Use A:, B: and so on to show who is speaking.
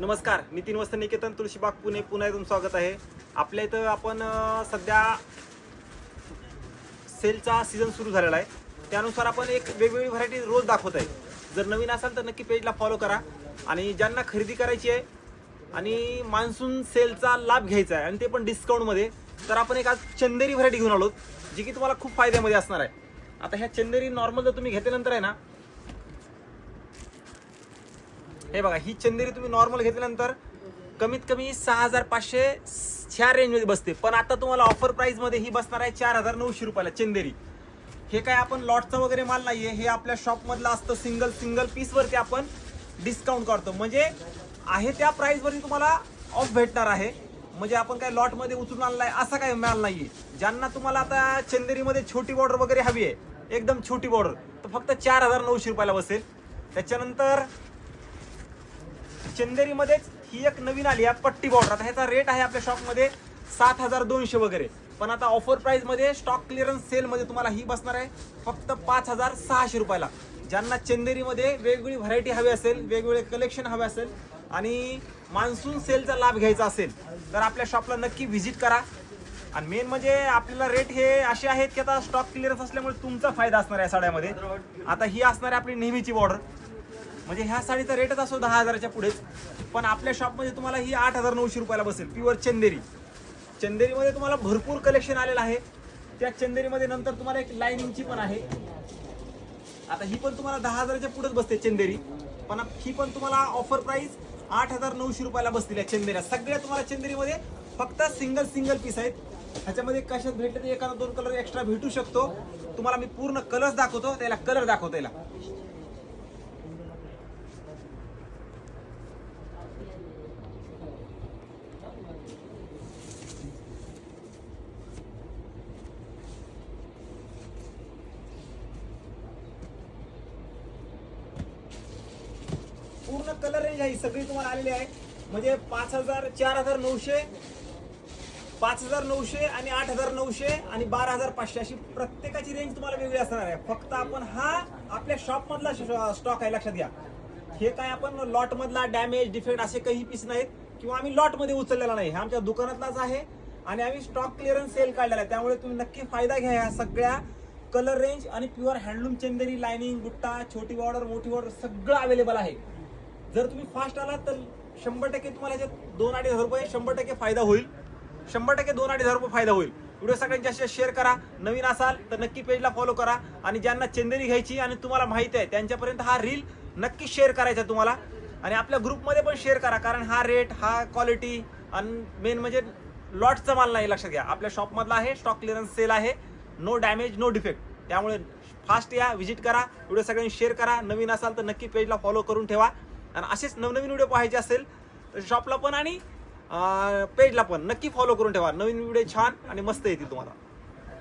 A: नमस्कार नितीन वस्त्र निकेतन तुळशीबाग पुणे. पुन्हा एकदम स्वागत आहे. आपल्या इथं आपण सध्या सेलचा सीझन सुरू झालेला आहे. त्यानुसार आपण एक वेगवेगळी व्हरायटी रोज दाखवत आहे. जर नवीन असाल तर नक्की पेजला फॉलो करा. आणि ज्यांना खरेदी करायची आहे आणि मान्सून सेलचा लाभ घ्यायचा आहे आणि ते पण डिस्काउंटमध्ये तर आपण एक आज चंदेरी व्हरायटी घेऊन आलो जी की तुम्हाला खूप फायद्यामध्ये असणार आहे. आता ह्या चंदेरी नॉर्मल जर तुम्ही घेतल्यानंतर आहे ना हे बघा ही चंदेरी तुम्ही नॉर्मल घेतल्यानंतर कमीत कमी सहा हजार पाचशे ह्या रेंजमध्ये बसते. पण आता तुम्हाला ऑफर प्राईजमध्ये ही बसणार आहे चार हजार नऊशे रुपयाला चंदेरी. हे काय आपण लॉटचा वगैरे माल नाहीये. हे आपल्या शॉपमधलं असतं सिंगल सिंगल पीसवरती आपण डिस्काउंट करतो म्हणजे आहे त्या प्राईसवरती तुम्हाला ऑफ भेटणार आहे. म्हणजे आपण काय लॉटमध्ये उचलून आणलाय असा काही माल नाही आहे ज्यांना तुम्हाला आता चंदेरीमध्ये छोटी बॉर्डर वगैरे हवी आहे एकदम छोटी बॉर्डर तर फक्त चार हजार नऊशे रुपयाला बसेल. त्याच्यानंतर चंदेरीमध्येच ही एक नवीन आली आहे पट्टी बॉर्डर आता ह्याचा रेट आहे आपल्या शॉपमध्ये सात हजार दोनशे वगैरे. पण आता ऑफर प्राईजमध्ये स्टॉक क्लिअरन्स सेलमध्ये तुम्हाला ही बसणार आहे फक्त पाच हजार सहाशे रुपयाला. ज्यांना चंदेरीमध्ये वेगवेगळी व्हरायटी हवी असेल वेगवेगळे कलेक्शन हवे असेल आणि मान्सून सेलचा लाभ घ्यायचा असेल तर आपल्या शॉपला नक्की व्हिजिट करा. आणि मेन म्हणजे आपल्याला रेट हे असे आहेत की आता स्टॉक क्लिअरन्स असल्यामुळे तुमचा फायदा असणार आहे साड्यामध्ये. आता ही असणार आहे आपली नेहमीची बॉर्डर म्हणजे ह्या साडीचा रेटच असो दहा हजाराच्या पुढेच. पण आपल्या शॉपमध्ये तुम्हाला ही आठ हजार नऊशे रुपयाला बसेल. प्युअर चंदेरी. चंदेरीमध्ये तुम्हाला भरपूर कलेक्शन आलेलं आहे. त्या चंदेरीमध्ये नंतर तुम्हाला एक लाईनिंगची पण आहे. आता ही पण तुम्हाला दहा हजाराच्या पुढेच बसते चंदेरी. पण ही पण तुम्हाला ऑफर प्राईस आठ हजार नऊशे रुपयाला बसतील या चंदेऱ्या. सगळ्या तुम्हाला चंदेरीमध्ये फक्त सिंगल सिंगल पीस आहेत. ह्याच्यामध्ये कशात भेटले तर एखादा दोन कलर एक्स्ट्रा भेटू शकतो. तुम्हाला मी पूर्ण कलर्स दाखवतो. त्याला कलर दाखवतो याला पूर्ण कलर रेंज आहे सगळी तुम्हाला आलेली आहे. म्हणजे पाच हजार चार हजार नऊशे पाच हजार नऊशे आणि आठ हजार नऊशे आणि बारा हजार पाचशे अशी प्रत्येकाची रेंज तुम्हाला वेगळी असणार आहे. फक्त आपण हा आपल्या शॉपमधला स्टॉक आहे लक्षात घ्या. हे काय आपण लॉटमधला डॅमेज डिफेक्ट असे काही पीस नाहीत किंवा आम्ही लॉटमध्ये उचललेला नाही. हा आमच्या दुकानातलाच आहे आणि आम्ही स्टॉक क्लिअरन्स सेल काढलेला आहे. त्यामुळे तुम्ही नक्की फायदा घ्या ह्या सगळ्या कलर रेंज आणि प्युअर हँडलूम चंदेरी लाइनिंग गुट्टा छोटी बॉर्डर मोठी बॉर्डर सगळं अवेलेबल आहे. जर तुम्ही फास्ट आलात तर शंभर टक्के तुम्हाला याच्यात दोन अडीच हजार रुपये शंभर टक्के फायदा होईल. शंभर टक्के दोन अडीच हजार रुपये फायदा होईल. व्हिडिओ सगळ्यात जास्त शेअर करा. नवीन असाल तर नक्की पेजला फॉलो करा. आणि ज्यांना चंदेरी घ्यायची आणि तुम्हाला माहिती आहे त्यांच्यापर्यंत हा रील नक्की शेअर करायचा आहे तुम्हाला. आणि आपल्या ग्रुपमध्ये पण शेअर करा कारण हा रेट हा क्वालिटी आणि मेन म्हणजे लॉटचा माल नाही लक्षात घ्या. आपल्या शॉपमधला आहे स्टॉक क्लिअरन्स सेल आहे. नो डॅमेज नो डिफेक्ट त्यामुळे फास्ट या व्हिजिट करा. व्हिडिओ सगळ्यांनी शेअर करा. नवीन असाल तर नक्की पेजला फॉलो करून ठेवा. आणि असेच नवनवीन व्हिडिओ पाहायचे असेल तर शॉपला पण आणि पेजला पण. नक्की फॉलो करून ठेवा. नवीन व्हिडिओ छान आणि मस्त येतील तुम्हाला.